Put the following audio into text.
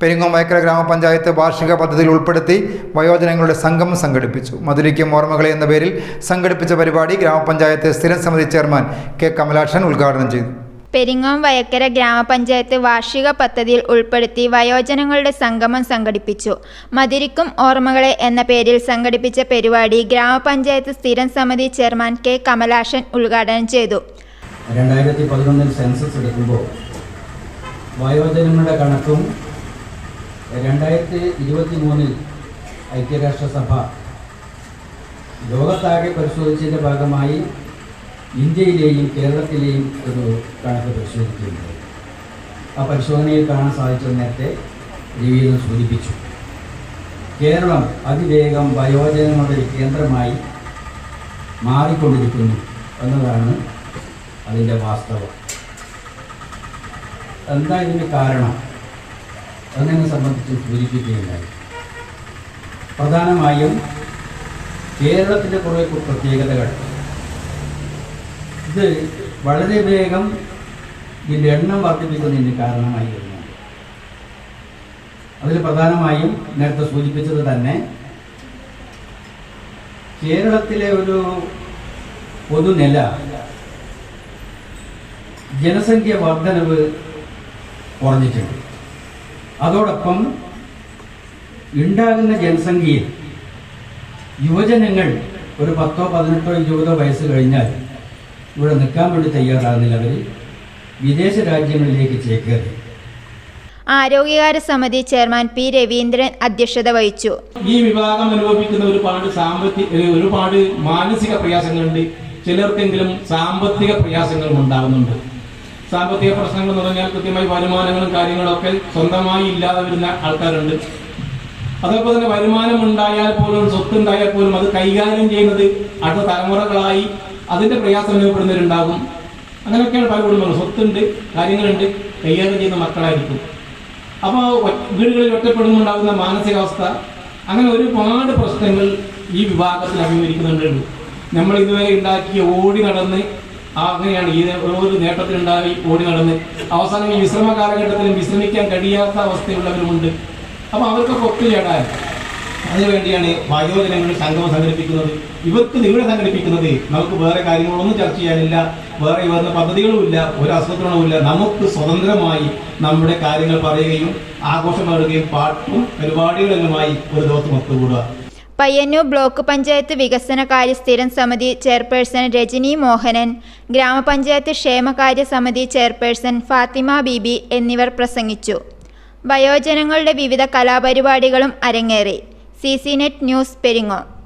പെരിങ്ങോം വയക്കര ഗ്രാമപഞ്ചായത്ത് വാർഷിക പദ്ധതിയിൽ ഉൾപ്പെടുത്തി വയോജനങ്ങളുടെ സംഗമം സംഘടിപ്പിച്ചു. മധുരിക്കും ഓർമ്മകളെ എന്ന പേരിൽ സംഘടിപ്പിച്ച പരിപാടി ഗ്രാമപഞ്ചായത്ത് സ്ഥിരം സമിതി ചെയർമാൻ കെ കമലാക്ഷൻ ഉദ്ഘാടനം ചെയ്തു. പെരിങ്ങോം വയക്കര ഗ്രാമപഞ്ചായത്ത് വാർഷിക പദ്ധതിയിൽ ഉൾപ്പെടുത്തി വയോജനങ്ങളുടെ സംഗമം സംഘടിപ്പിച്ചു. മതിരിക്കും ഓർമ്മകളെ എന്ന പേരിൽ സംഘടിപ്പിച്ച പരിപാടി ഗ്രാമപഞ്ചായത്ത് സ്ഥിരം സമിതി ചെയർമാൻ കെ കമലാഷൻ ഉദ്ഘാടനം ചെയ്തു. രണ്ടായിരത്തി പതിനൊന്നിൽ സെൻസസ് എടുക്കുമ്പോൾ വയോജനങ്ങളുടെ കണക്കും രണ്ടായിരത്തി ഇരുപത്തി മൂന്നിൽ ഐക്യരാഷ്ട്രസഭ ലോകത്താകെ പരിശോധിച്ചതിന്റെ ഭാഗമായി ഇന്ത്യയിലെയും കേരളത്തിലെയും ഒരു കണക്ക് പരിശോധിക്കുകയുണ്ടായി ആ പരിശോധനയിൽ കാണാൻ സാധിച്ചത് നേരത്തെ രവീന്ദ്രൻ സൂചിപ്പിച്ചു. കേരളം അതിവേഗം വയോജനങ്ങളുടെ കേന്ദ്രമായി മാറിക്കൊണ്ടിരിക്കുന്നു എന്നതാണ് അതിന്റെ വാസ്തവം. എന്താ ഇതിന് കാരണം? എന്നതിനെ സംബന്ധിച്ച് സൂചിപ്പിക്കുകയുണ്ടായി. പ്രധാനമായും കേരളത്തിന്റെ കുറേ പ്രത്യേകതകൾ. ഇത് വളരെ വേഗം ഇതിന്റെ എണ്ണം വർദ്ധിപ്പിക്കുന്നതിന് കാരണമായി വരുന്നു അതിൽ പ്രധാനമായും നേരത്തെ സൂചിപ്പിച്ചത് തന്നെ കേരളത്തിലെ ഒരു പൊതുനില ജനസംഖ്യ വർധനവ് കുറഞ്ഞിട്ടുണ്ട്. അതോടൊപ്പം ഉണ്ടാകുന്ന ജനസംഖ്യയിൽ യുവജനങ്ങൾ ഒരു പത്തോ പതിനെട്ടോ ഇരുപതോ വയസ്സ് കഴിഞ്ഞാൽ ഇവിടെ നിൽക്കാൻ വേണ്ടി തയ്യാറാകുന്നില്ല അവർ വിദേശ രാജ്യങ്ങളിലേക്ക് ചേക്കേറി. ആരോഗ്യകാര്യ സമിതി ചെയർമാൻ പി രവീന്ദ്രൻ അധ്യക്ഷത വഹിച്ചു. ഈ വിഭാഗം അനുഭവിക്കുന്ന ഒരുപാട് സാമ്പത്തിക ഒരുപാട് മാനസിക പ്രയാസങ്ങളുണ്ട്. ചിലർക്കെങ്കിലും സാമ്പത്തിക പ്രയാസങ്ങളും ഉണ്ടാകുന്നുണ്ട്. സാമ്പത്തിക പ്രശ്നങ്ങൾ എന്ന് പറഞ്ഞാൽ കൃത്യമായി വരുമാനങ്ങളും കാര്യങ്ങളൊക്കെ സ്വന്തമായി ഇല്ലാതെ വരുന്ന ആൾക്കാരുണ്ട്. അതേപോലെ തന്നെ വരുമാനം ഉണ്ടായാൽ പോലും സ്വത്ത് ഉണ്ടായാൽ പോലും അത് കൈകാര്യം ചെയ്യുന്നത് അടുത്ത തലമുറകളായി അതിന്റെ പ്രയാസം അനുഭവപ്പെടുന്നവരുണ്ടാകും. അങ്ങനെയൊക്കെയാണ് പല കുടുംബങ്ങളും. സ്വത്തുണ്ട് കാര്യങ്ങളുണ്ട് കൈകാര്യം ചെയ്യുന്ന മക്കളായിരിക്കും. അപ്പോൾ വീടുകളിൽ ഒറ്റപ്പെടുന്നുണ്ടാകുന്ന മാനസികാവസ്ഥ അങ്ങനെ ഒരുപാട് പ്രശ്നങ്ങൾ ഈ വിഭാഗത്തിൽ അഭിമുഖീകരിക്കുന്നുണ്ട്. നമ്മൾ ഇതുവരെ ഉണ്ടാക്കിയ ഓടി നടന്ന് അങ്ങനെയാണ് ഈ ഓരോ നേട്ടത്തിലുണ്ടായി ഓടി നടന്ന്. അവസാനം ഈ വിശ്രമ കാലഘട്ടത്തിലും വിശ്രമിക്കാൻ കഴിയാത്ത അവസ്ഥയുള്ളവരുമുണ്ട്. അപ്പോൾ അവർക്കൊക്കെ ഒത്തുചേടാൻ അതിനുവേണ്ടിയാണ് വയോജനങ്ങൾ സംഗമം സംഘടിപ്പിക്കുന്നത്. ഇവർക്ക് നിങ്ങളെ സംഘടിപ്പിക്കുന്നത് നമുക്ക് വേറെ കാര്യങ്ങളൊന്നും ചർച്ച ചെയ്യാനില്ല. വേറെ വരുന്ന പദ്ധതികളുമില്ല ഒരു ആസൂത്രണവുമില്ല നമുക്ക് സ്വതന്ത്രമായി നമ്മുടെ കാര്യങ്ങൾ പറയുകയും ആഘോഷം നേടുകയും പാട്ടും പരിപാടികളെല്ലാമായി ഒരു ദിവസം ഒത്തുകൂടുക. പയ്യന്നൂർ ബ്ലോക്ക് പഞ്ചായത്ത് വികസനകാര്യ സ്ഥിരം സമിതി ചെയർപേഴ്സൺ രജനി മോഹനൻ ഗ്രാമപഞ്ചായത്ത് ക്ഷേമകാര്യ സമിതി ചെയർപേഴ്സൺ ഫാത്തിമ ബീബി എന്നിവർ പ്രസംഗിച്ചു. വയോജനങ്ങളുടെ വിവിധ കലാപരിപാടികളും അരങ്ങേറി. C net news Peringome.